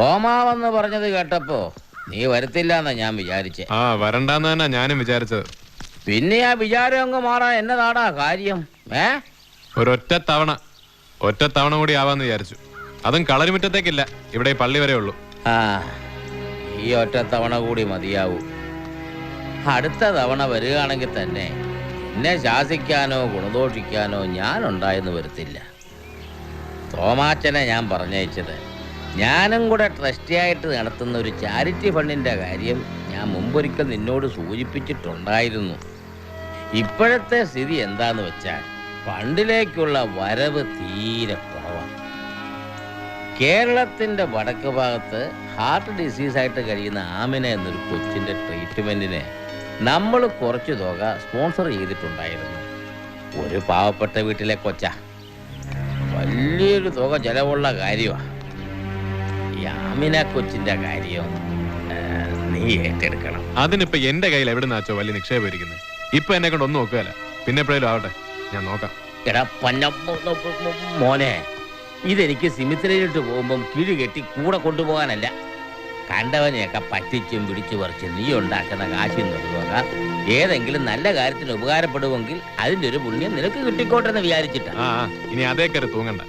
തോമാവെന്ന് പറഞ്ഞത് കേട്ടപ്പോ നീ വരത്തില്ല എന്നാ ഞാൻ വിചാരിച്ചേ. ആ വരണ്ടെന്ന് തന്നെ ഞാനും വിചാരിച്ചത്. പിന്നെ ആ വിചാരം അങ്ങ് മാറാൻ എന്നതാടാ കാര്യം ഏ? ഒരൊറ്റ തവണ ഒറ്റ തവണ കൂടി ആവാന്ന് വിചാരിച്ചു. അതും കളരിമുറ്റത്തേക്കില്ല ഇവിടെ ഈ പള്ളി വരെ ഉള്ളൂ. ആ ഈ ഒറ്റ തവണ കൂടി മതിയാവൂ. അടുത്ത തവണ വരികയാണെങ്കിൽ തന്നെ എന്നെ ശാസിക്കാനോ ഗുണദോഷിക്കാനോ ഞാൻ ഉണ്ടായെന്ന് വരത്തില്ല. തോമാച്ചനെ ഞാൻ പറഞ്ഞയച്ചത് ഞാനും കൂടെ ട്രസ്റ്റിയായിട്ട് നടത്തുന്ന ഒരു ചാരിറ്റി ഫണ്ടിന്റെ കാര്യം ഞാൻ മുമ്പൊരിക്കൽ നിന്നോട് സൂചിപ്പിച്ചിട്ടുണ്ടായിരുന്നു. ഇപ്പോഴത്തെ സ്ഥിതി എന്താന്ന് വെച്ചാൽ ഫണ്ടിലേക്കുള്ള വരവ് തീരെ കുറവാണ് കേരളത്തിന്റെ വടക്ക് ഭാഗത്ത് ഹാർട്ട് ഡിസീസായിട്ട് കഴിയുന്ന ആമിന എന്നൊരു കൊച്ചിന്റെ ട്രീറ്റ്മെന്റിനെ നമ്മൾ കുറച്ച് തുക സ്പോൺസർ ചെയ്തിട്ടുണ്ടായിരുന്നു. ഒരു പാവപ്പെട്ട വീട്ടിലെ കൊച്ച. വലിയൊരു തുക ചെലവുള്ള കാര്യമാണ് ഈ ആമിന കൊച്ചിന്റെ കാര്യം നീ ഏറ്റെടുക്കണം. അതിനിപ്പോ എന്റെ കയ്യിൽ എവിടെ നിന്നാച്ചോ വലിയ നിക്ഷേപം ഇരിക്കുന്നത് ഇപ്പൊ എന്നെ കൊണ്ട് ഒന്നും നോക്കുകയല്ല. പിന്നെ എപ്പോഴേലും ആവട്ടെ. ഞാൻ നോക്കാം. എടാ പന്ന മോനെ ഇതെനിക്ക് സിമിത്രയിലിട്ട് പോകുമ്പം കിഴി കെട്ടി കൂടെ കൊണ്ടുപോകാനല്ല. കണ്ടവനെയൊക്കെ പറ്റിച്ചും പിടിച്ചു പറിച്ച് നീ ഉണ്ടാക്കുന്ന കാശിൽ നിർത്തുക ഏതെങ്കിലും നല്ല കാര്യത്തിന് ഉപകാരപ്പെടുമെങ്കിൽ അതിന്റെ ഒരു പുണ്യം നിനക്ക് കിട്ടിക്കോട്ടെ എന്ന് വിചാരിച്ചിട്ടാ. ആ ആ, ഇനി അതേ കയറി തൂങ്ങണ്ട.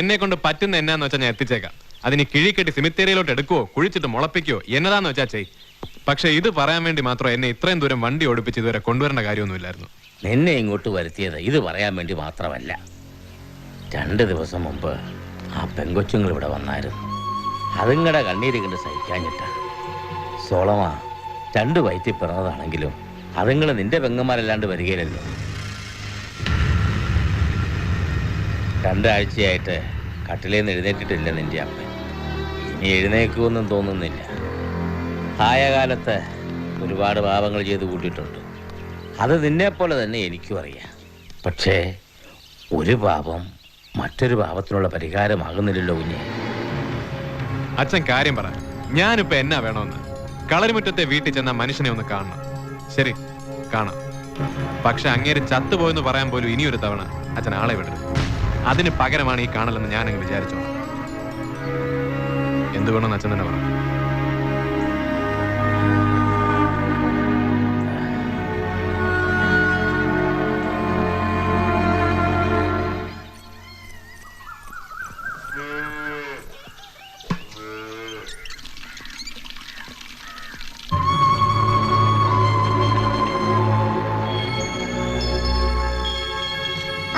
എന്നെ കൊണ്ട് പറ്റുന്ന എന്നാന്ന് വെച്ചാൽ ഞാൻ എത്തിച്ചേക്കാം. അതിന് കിഴിക്കെട്ടി സിമിത്തേരിയിലോട്ട് എടുക്കുവോ കുഴിച്ചിട്ട് മുളപ്പിക്കോ എന്നതാന്ന് വെച്ചാ ചെയ്. പക്ഷെ ഇത് പറയാൻ വേണ്ടി മാത്രം എന്നെ ഇത്രയും ദൂരം വണ്ടി ഓടിപ്പിച്ച് ഇതുവരെ കൊണ്ടുവരേണ്ട കാര്യമൊന്നുമില്ലായിരുന്നു. എന്നെ ഇങ്ങോട്ട് വരുത്തിയത് ഇത് പറയാൻ വേണ്ടി മാത്രമല്ല. രണ്ട് ദിവസം മുമ്പ് ആ പെങ്കൊച്ചുങ്ങൾ ഇവിടെ വന്നായിരുന്നു. അതുങ്ങളുടെ കണ്ണീര് കണ്ട് സഹിക്കാഞ്ഞിട്ടാ. സോളമാ രണ്ട് വയറ്റിൽ പിറന്നതാണെങ്കിലും അതുങ്ങൾ നിന്റെ പെങ്ങന്മാരല്ലാണ്ട് വരികയില്ലല്ലോ. രണ്ടാഴ്ചയായിട്ട് കട്ടിലേന്ന് എഴുന്നേറ്റിട്ടില്ല നിന്റെ അപ്പൻ. ഇനി എഴുന്നേക്കുമെന്നും തോന്നുന്നില്ല. ആയ കാലത്ത് ഒരുപാട് പാപങ്ങൾ ചെയ്ത് കൂട്ടിയിട്ടുണ്ട്. അത് നിന്നെപ്പോലെ തന്നെ എനിക്കും അറിയാം. പക്ഷേ ഒരു പാപം മറ്റൊരു പാപത്തിനുള്ള പരിഹാരമാകുന്നില്ലല്ലോ കുഞ്ഞെ. അച്ഛൻ കാര്യം പറ. ഞാനിപ്പോ എന്നാ വേണമെന്ന്? കളരിമുറ്റത്തെ വീട്ടിൽ ചെന്ന മനുഷ്യനെ ഒന്ന് കാണണം. ശരി കാണാം. പക്ഷെ അങ്ങേര് ചത്തുപോയെന്ന് പറയാൻ പോലും ഇനിയൊരു തവണ അച്ഛൻ ആളെ വിടരുത്. അതിന് പകരമാണ് ഈ കാണലെന്ന് ഞാനങ്ങ് വിചാരിച്ചോ എന്ത് വേണമെന്ന് അച്ഛൻ തന്നെ പറ.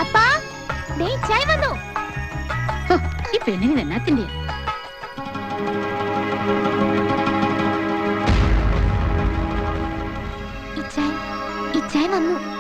അപ്പാ ദേ ചായ ഈ പെണ്ണിന് എന്നാത്തിന്റെ ഇച്ചായ് ഇച്ചായ് വന്നു.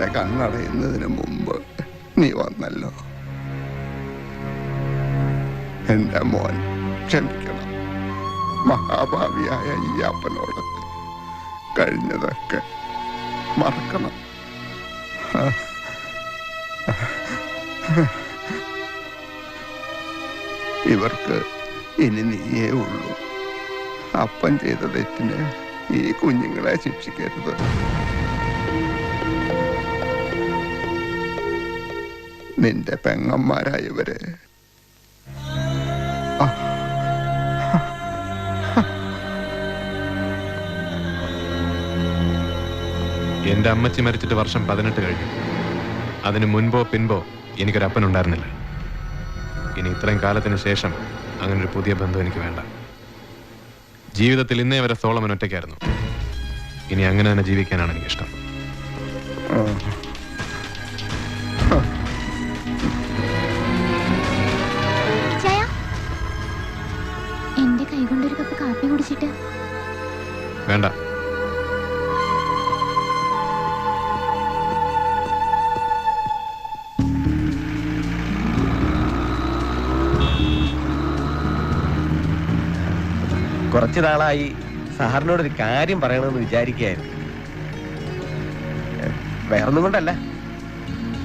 എന്റെ കണ്ണടയുന്നതിന് മുമ്പ് നീ വന്നല്ലോ. എന്റെ മോൻ ക്ഷമിക്കണം. മഹാഭാവിയായ ഈ അപ്പനോട് കഴിഞ്ഞതൊക്കെ മറക്കണം. ഇവർക്ക് ഇനി നീയേ ഉള്ളൂ. അപ്പൻ ചെയ്ത തെറ്റിന് ഈ കുഞ്ഞുങ്ങളെ ശിക്ഷിക്കരുത്. നിന്റെ പെങ്ങന്മാരായവര് എന്റെ അമ്മച്ചി മരിച്ചിട്ട് വർഷം പതിനെട്ട് കഴിഞ്ഞു. അതിന് മുൻപോ പിൻപോ എനിക്കൊരു അപ്പനുണ്ടായിരുന്നില്ല ഇനി ഇത്രയും കാലത്തിന് ശേഷം അങ്ങനെ ഒരു പുതിയ ബന്ധം എനിക്ക് വേണ്ട. ജീവിതത്തിൽ ഇന്നേ വരെ സോളമൻ ഒറ്റയ്ക്കായിരുന്നു. ഇനി അങ്ങനെ തന്നെ ജീവിക്കാനാണ് എനിക്കിഷ്ടം. കഴിച്ചിട്ട് വേണ്ട. കുറച്ച് നാളായി സാറിനോട് ഒരു കാര്യം പറയണമെന്ന് വിചാരിക്കുകയായിരുന്നു. വേറൊന്നും കൊണ്ടല്ല.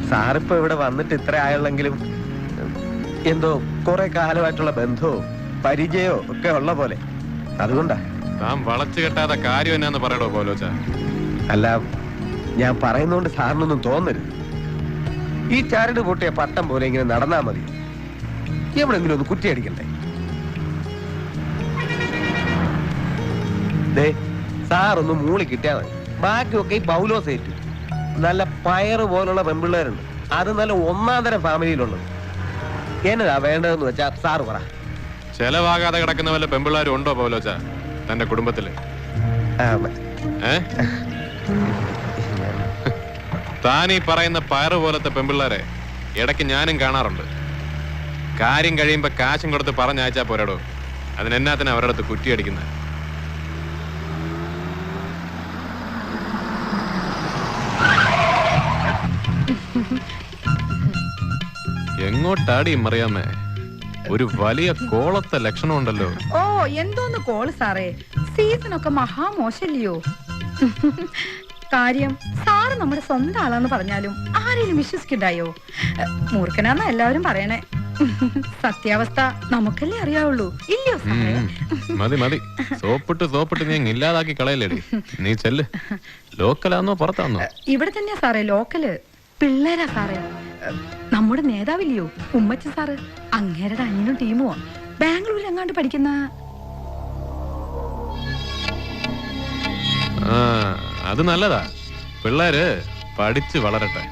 സാറിപ്പോ ഇവിടെ വന്നിട്ട് ഇത്ര ആയുള്ളെങ്കിലും എന്തോ കുറെ കാലമായിട്ടുള്ള ബന്ധവും പരിചയവും ഒക്കെ ഉള്ള പോലെ. അതുകൊണ്ടാ. താൻ വളച്ചു കെട്ടാത്ത കാര്യം എന്നാന്ന് പറയടോ പോലോച്ച അല്ല ഞാൻ പറയുന്നോണ്ട് സാറിനൊന്നും തോന്നരുത്. ഈ ചാരട് പൊട്ടിയ പട്ടം പോലെ ഇങ്ങനെ നടന്നാ മതി. എവിടെങ്കിലും ഒന്ന് കുറ്റിയടിക്കണ്ടേ ദേ സാറൊന്ന് മൂളി കിട്ടിയാ മതി. ബാക്കിയൊക്കെ ഈ പൗലോസ് ഏറ്റു. നല്ല പയറ് പോലുള്ള പെൺപിള്ളേരുണ്ട്. അത് നല്ല ഒന്നാം തരം ഫാമിലിയിലുള്ളത്. എന്നതാ വേണ്ടതെന്ന് വെച്ചാ സാറ് പറ. ചെലവാകാതെ കിടക്കുന്ന വല്ല പെമ്പിള്ളാരും ഉണ്ടോ പൗലോച്ച തന്റെ കുടുംബത്തിൽ? താനീ ഏ? താൻ ഈ പറയുന്ന പയറ് പോലത്തെ പെമ്പിള്ളാരെ ഇടയ്ക്ക് ഞാനും കാണാറുണ്ട്. കാര്യം കഴിയുമ്പോ കാശും കൊടുത്ത് പറഞ്ഞയച്ചാ പോരാടോ. അതിനെന്നാത്തിന് അവരുടെ അടുത്ത് കുറ്റിയടിക്കുന്നത് എങ്ങോട്ടാടി മറിയാമേ ഒരു വലിയ കോളത്തെ ലക്ഷണമുണ്ടല്ലോ. ഓ എന്തോന്ന് കോൾ സാറേ? സീസൺ ഒക്കെ മഹാമോശല്ലയോ കാര്യം സാറ് നമ്മുടെ സ്വന്തം ആളാന്ന് പറഞ്ഞാലും ആരെയും വിശ്വസിക്കണ്ടായോ? മൂർഖനാന്ന എല്ലാവരും പറയണേ. സത്യാവസ്ഥ നമുക്കല്ലേ അറിയാവുള്ളൂ. ഇല്ലയോ സാറേ. മതി മതി. സോപ്പിട്ട് സോപ്പിട്ട് നീ അങ്ങ് ഇല്ലാതാക്കി കളയല്ലേടി നീ ചെല്ല്. ലോക്കലാന്നോ പുറത്താന്നോ? ഇവിടെ തന്നെയാ സാറേ ലോക്കൽ. പിള്ളേരാ സാറേ. നമ്മുടെ നേതാവില്ലയോ? ഉമ്മച്ച സാറ്. അങ്ങേരുടെ അനിയനും ടീമോ ബാംഗ്ലൂരിൽ എങ്ങാണ്ട് പഠിക്കുന്ന അത് നല്ലതാ. പിള്ളേര് പഠിച്ച് വളരട്ടെ.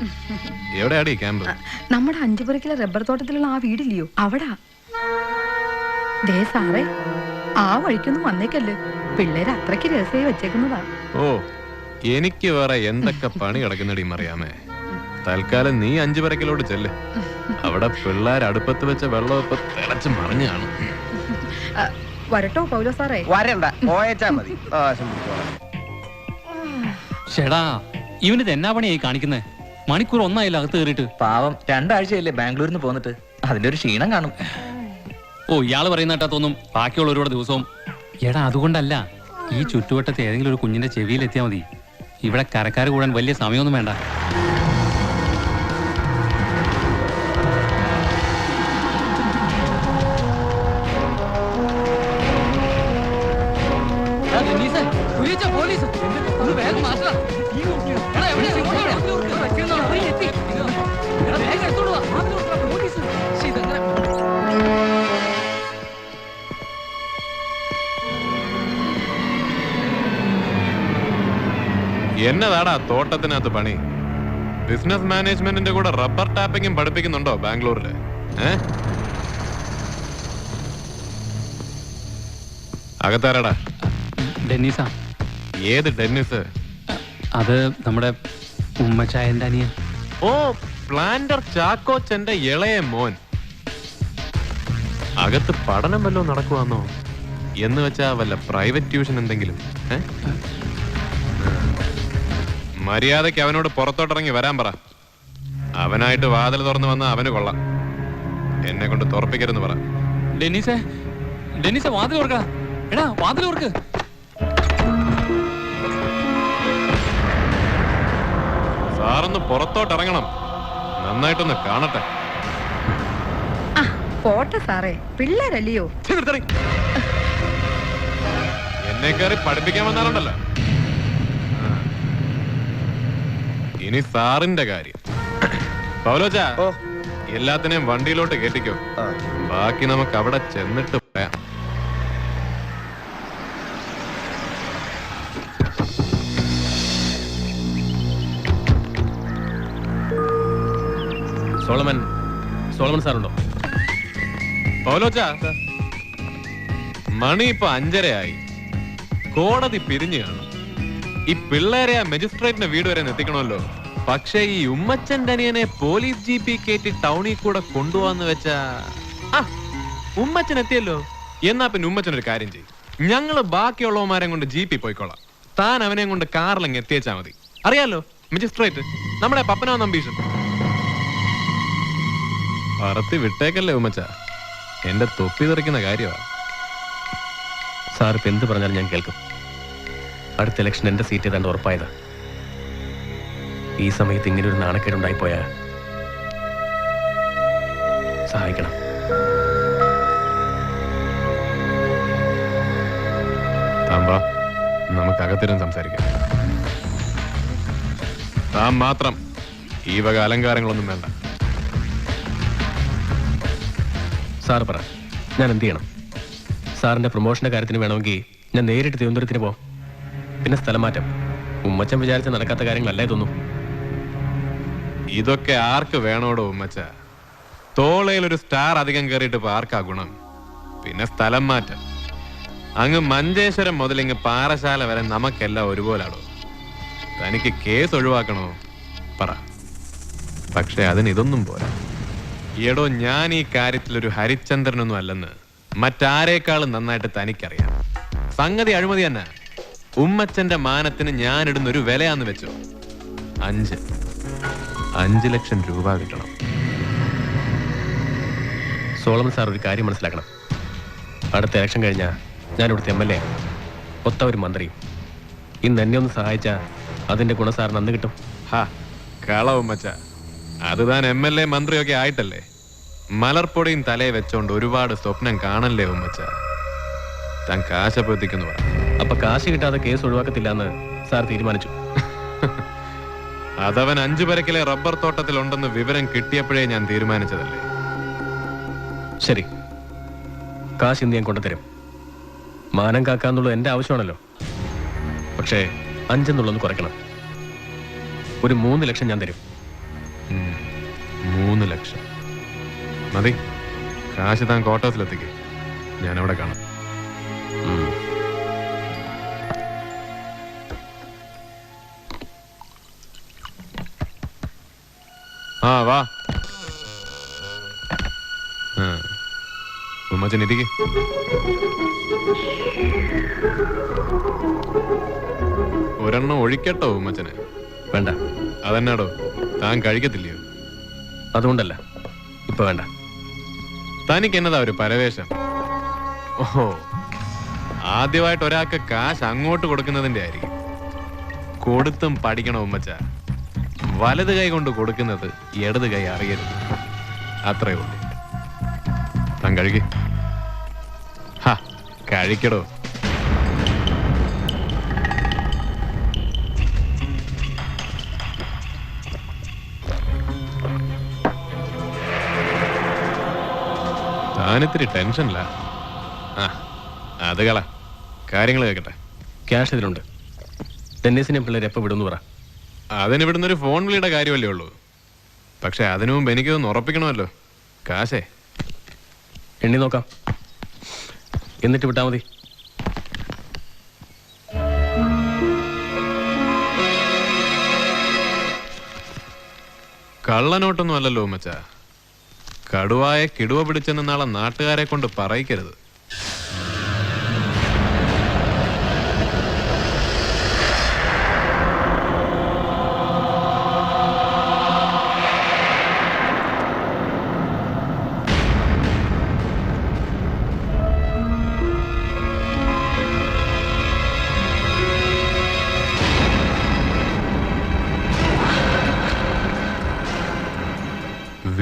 എവിടെയാടി ക്യാമ്പ്? നമ്മുടെ അഞ്ചുപുരക്കിലെ റബ്ബർ തോട്ടത്തിലുള്ള ആ വീടില്ലയോ? അവിടാ. ദേ സാറേ ആ വഴിക്കൊന്നും വന്നേക്കല്ലേ. പിള്ളേര് അത്രയ്ക്ക് രഹസ്യമായി വെച്ചേക്കുന്നതാ. ഓ എനിക്ക് വേറെ എന്തൊക്കെ പണി കിടക്കുന്നടി മറിയാമേ? തൽക്കാലം നീ അഞ്ചു പരക്കിലോട്ട് ചെല്ല്. അവിടെ പിള്ളേർ അടുപ്പത്ത് വെച്ച വെള്ളം ഇപ്പൊ തിളച്ച് മറിഞ്ഞാണ് കാണും. വരട്ടോ പൗലോ സാറേ? വരണ്ട പോയച്ചാ മതി. ഷെടാ ഇവനിത് എന്നാ പണിയായി കാണിക്കുന്നത് മണിക്കൂർ ഒന്നായില്ല അകത്ത് കയറിയിട്ട്? പാവം രണ്ടാഴ്ചയല്ലേ ബാംഗ്ലൂരിൽ നിന്ന് പോന്നിട്ട്. അതിന്റെ ഒരു ക്ഷീണം കാണും. ഓ ഇയാൾ പറയുന്ന കേട്ടാ ബാക്കിയുള്ള ഒരുപാട് ദിവസവും. എടാ അതുകൊണ്ടല്ല ഈ ചുറ്റുവട്ടത്ത് ഏതെങ്കിലും ഒരു കുഞ്ഞിന്റെ ചെവിയിലെത്തിയാൽ മതി. ഇവിടെ കരക്കാർ കൂടാൻ വലിയ സമയമൊന്നും വേണ്ട. എന്നതാടാ തോട്ടത്തിനകത്ത് പണി? ബിസിനസ് മാനേജ്മെന്റിന്റെ കൂടെ റബ്ബർ ടാപ്പിങ്ങും പഠിപ്പിക്കുന്നുണ്ടോ ബാംഗ്ലൂരിൽ? ഏ? അകത്താരടാ? ഡെന്നീസാ. ഏത് ഡെന്നിസ്? അത് നമ്മുടെ ഉമ്മച്ചായന്റെ അനിയൻ. ഓ പ്ലാന്റർ ചാക്കോച്ചന്റെ ഇളയ മോൻ. അകത്ത് പഠനം വല്ലതും നടക്കുവാന്നോ? എന്ന് വെച്ചാ വല്ല പ്രൈവറ്റ് ട്യൂഷൻ എന്തെങ്കിലും ഏ? മര്യാദയ്ക്ക് അവനോട് പുറത്തോട്ടിറങ്ങി വരാൻ പറ. അവനായിട്ട് വാതിൽ തുറന്നു വന്ന അവന് കൊള്ളാം. എന്നെ കൊണ്ട് തുറപ്പിക്കരുന്ന് പറ. ഡെന്നീസേ ഡെന്നീസേ വാതിൽ ഓർക്ക എടാ വാതിൽ ഓർക്ക് സാറൊന്ന് പുറത്തോട്ടിറങ്ങണം. നന്നായിട്ടൊന്ന് കാണട്ടെ. ആ പോട്ടെ സാറേ. പിള്ളേരല്ലയോ. എന്നെ കയറി പഠിപ്പിക്കാൻ വന്നാലുണ്ടല്ലോ ആ. ഇനി സാറിന്റെ കാര്യം. പൗലോച്ച ഓ. എല്ലാത്തിനെയും വണ്ടിയിലോട്ട് കേട്ടിക്കോ ആ. ബാക്കി നമുക്ക് അവിടെ ചെന്നിട്ട് പറയാം സോളമൻ സോളമൻ സാറുണ്ടോ? പൗലോച്ച മണി ഇപ്പൊ അഞ്ചരയായി. കോടതി പിരിഞ്ഞു കാണും. ഈ പിള്ളേരെ ആ മജിസ്ട്രേറ്റിന്റെ വീട് വരെ എത്തിക്കണമല്ലോ പക്ഷെ ഈ ഉമ്മച്ചൻ അനിയനെ പോലീസ് ജി പി കയറ്റി ടൗണിൽ കൂടെ കൊണ്ടുപോവാന്ന് വെച്ചാ ഉമ്മച്ചൻ എത്തിയല്ലോ. എന്നാ പിന്നെ ഉമ്മച്ചൻ ഒരു കാര്യം ചെയ്യും. ഞങ്ങൾ ബാക്കിയുള്ളവന്മാരെ കൊണ്ട് ജീപ്പിൽ പോയിക്കോളാം. താൻ അവനെ കൊണ്ട് കാറിലങ്ങ് എത്തിയച്ചാ മതി. അറിയാലോ മജിസ്ട്രേറ്റ് നമ്മുടെ പപ്പനോ നമ്പീഷൻ പറത്തി വിട്ടേക്കല്ലേ ഉമ്മച്ച. എന്റെ തൊപ്പി തെറിക്കുന്ന കാര്യമാ സാർ ഇപ്പം എന്ത് പറഞ്ഞാലും ഞാൻ കേൾക്കും. അടുത്ത ഇലക്ഷൻ എന്റെ സീറ്റ് ഏതാണ്ട് ഉറപ്പായതാ. ഈ സമയത്ത് ഇങ്ങനെ ഒരു നാണക്കേടുണ്ടായിപ്പോയാ സഹായിക്കണം. താമ്പാ നമുക്ക് അകത്തിരും സംസാരിക്കാം. താൻ മാത്രം ഈ വക അലങ്കാരങ്ങളൊന്നും വേണ്ട. സാർ പറ ഞാൻ എന്ത് ചെയ്യണം? സാറിന്റെ പ്രൊമോഷന്റെ കാര്യത്തിന് വേണമെങ്കിൽ ഞാൻ നേരിട്ട് തിരുവനന്തപുരത്തിന് പോവാം. പിന്നെ സ്ഥലമാറ്റം. ഉമ്മച്ചൻ വിചാരിച്ച നടക്കാത്ത കാര്യങ്ങളല്ലേ ഇതൊന്നും? ഇതൊക്കെ ആർക്ക് വേണോടോ ഉമ്മച്ച? തോളയിൽ ഒരു സ്റ്റാർ അധികം കയറിയിട്ട് ഇപ്പൊ ആർക്കാ ഗുണം? പിന്നെ സ്ഥലം മാറ്റം. അങ്ങ് മഞ്ചേശ്വരം മുതൽ ഇങ്ങ് പാറശാല വരെ നമുക്കെല്ലാം ഒരുപോലാണോ തനിക്ക് കേസ് ഒഴിവാക്കണോ? പറ. പക്ഷെ അതിന് ഇതൊന്നും പോരാ. എടോ ഞാൻ ഈ കാര്യത്തിൽ ഒരു ഹരിചന്ദ്രനൊന്നും അല്ലെന്ന് മറ്റാരേക്കാളും നന്നായിട്ട് തനിക്കറിയാം. സംഗതി അഴിമതി തന്നെ. ഉമ്മച്ചന്റെ മാനത്തിന് ഞാൻ ഇടുന്ന ഒരു വിലയാന്ന് വെച്ചോ. അഞ്ച്. അഞ്ച് ലക്ഷം രൂപ കിട്ടണം. സോളമൻ സാർ ഒരു കാര്യം മനസ്സിലാക്കണം. അടുത്ത ഇലക്ഷൻ കഴിഞ്ഞാൽ ഞാൻ ഇവിടുത്തെ എം എൽ എ ഒത്ത ഒരു മന്ത്രി ഇന്ന് എന്നെ ഒന്ന് സഹായിച്ചാൽ അതിന്റെ ഗുണം സാറിന് അന്ന് കിട്ടും. ഹാ കളവും അത് താൻ എം എൽ എ മന്ത്രിയൊക്കെ ആയിട്ടല്ലേ? മലർപ്പൊടിയും തലയെ വെച്ചോണ്ട് ഒരുപാട് സ്വപ്നം കാണല്ലേ ഉമ്മച്ച? താൻ കാശപ്പെടുത്തിക്കുന്നു പറ. അപ്പൊ കാശ് കിട്ടാതെ കേസ് ഒഴിവാക്കത്തില്ല എന്ന് സാർ തീരുമാനിച്ചു. അതവൻ അഞ്ചു പരക്കിലെ റബ്ബർ തോട്ടത്തിൽ ഉണ്ടെന്ന് വിവരം കിട്ടിയപ്പോഴേ ഞാൻ തീരുമാനിച്ചതല്ലേ? ശരി. കാശ് ഇന്ന് ഞാൻ കൊണ്ടുതരും. മാനം കാക്കാന്നുള്ളത് എന്റെ ആവശ്യമാണല്ലോ. പക്ഷേ അഞ്ചെന്നുള്ളൊന്ന് കുറയ്ക്കണം. ഒരു മൂന്ന് ലക്ഷം ഞാൻ തരും. മൂന്ന് ലക്ഷം. മതി. കാശ് താൻ കോട്ടത്തിലെത്തിക്ക് ഞാനവിടെ കാണാം. ഉമ്മച്ചൻ ഇരിക്ക് ഒരെണ്ണം ഒഴിക്കട്ടോ ഉമ്മച്ചനെ? വേണ്ട. അതെന്നാടോ? താൻ കഴിക്കത്തില്ലയോ? അതുകൊണ്ടല്ല. ഇപ്പൊ വേണ്ട. തനിക്ക് എന്നതാ ഒരു പരവേശം? ഓഹോ. ആദ്യമായിട്ട് ഒരാൾക്ക് കാശ് അങ്ങോട്ട് കൊടുക്കുന്നതിന്റെ ആയിരിക്കും. കൊടുത്തും പഠിക്കണം ഉമ്മച്ച. വലത് കൈ കൊണ്ട് കൊടുക്കുന്നത് ഇടത് കൈ അറിയരുത്. അത്രയേ ഉള്ളൂ. താൻ കഴുകി കഴിക്കടോ. താനിത്തിരി ടെൻഷനില്ല ആ അത് കള. കാര്യങ്ങൾ കേൾക്കട്ടെ ക്യാഷ് ഇതിലുണ്ട്. ടെന്നീസിനെ പിള്ളേർ എപ്പോൾ വിടുന്നു പറ. അതിന് ഇവിടുന്ന് ഒരു ഫോൺ വിളിയുടെ കാര്യമല്ലേ ഉള്ളൂ. പക്ഷെ അതിനു മുമ്പ് എനിക്കൊന്ന് ഉറപ്പിക്കണമല്ലോ. കാശേ. എണ്ണി നോക്കാം. എന്നിട്ട് വിട്ടാൽ മതി. കള്ളനോട്ടൊന്നും അല്ലല്ലോ മച്ച കടുവായ കിടുവ പിടിച്ചെന്ന് നാളെ നാട്ടുകാരെ കൊണ്ട് പറയിക്കരുത്.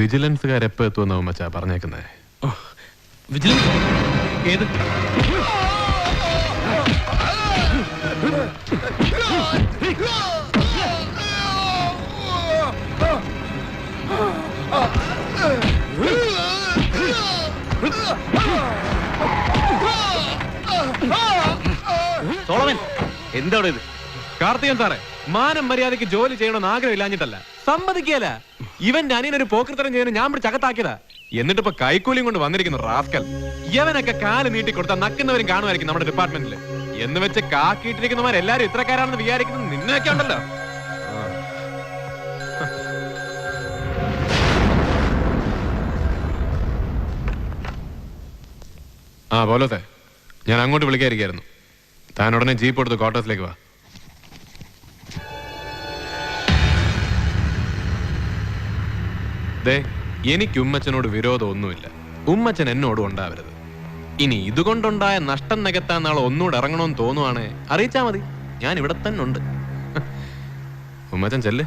വിജിലൻസുകാരെപ്പോ എത്തുമെന്നാ ഉമ്മച്ച പറഞ്ഞേക്കുന്നേ? വിജിലൻസ് ഏത്? സോളമൻ എന്താണ് ഇത്? കാർത്തികൻ സാറേ മാനം മര്യാദയ്ക്ക് ജോലി ചെയ്യണമെന്ന് ആഗ്രഹമില്ലാഞ്ഞിട്ടല്ല. സമ്മതിക്കല ഇവന്റെ അനിയനൊരു പോക്കൃത്തരം ചെയ്യുന്ന ഞാൻ ഇവിടെ ചകത്താക്കിയതാ. എന്നിട്ട് ഇപ്പൊ കൈക്കൂലിയും കൊണ്ട് വന്നിരിക്കുന്നു റാസ്കൽ. ഇവനൊക്കെ കാൽ നീട്ടി കൊടുത്താൽ നക്കുന്നവരും കാണുമായിരിക്കും നമ്മുടെ ഡിപ്പാർട്ട്മെന്റിൽ എന്ന് വെച്ച് കാക്കിയിട്ടിരിക്കുന്നവരെല്ലാരും ഇത്രക്കാരാണെന്ന് വിചാരിക്കുന്നത് നിന്നൊക്കെ ഉണ്ടല്ലോ. ആ പോലത്തെ. ഞാൻ അങ്ങോട്ട് വിളിക്കാതിരിക്കായിരുന്നു. താൻ ഉടനെ ജീപ്പ് എടുത്ത് ക്വാർട്ടേഴ്സിലേക്ക് വാ. ദേ എനിക്ക് ഉമ്മച്ചനോട് വിരോധം ഒന്നുമില്ല ഉമ്മച്ചൻ എന്നോടും ഉണ്ടാവരുത്. ഇനി ഇതുകൊണ്ടുണ്ടായ നഷ്ടം നികത്താൻ നാളെ ഒന്നുകൂടെ ഇറങ്ങണമെന്ന് തോന്നുവാണേ അറിയിച്ചാ മതി. ഞാൻ ഇവിടെ തന്നെ ഉണ്ട്. ഉമ്മച്ചൻ ചെല്ല്.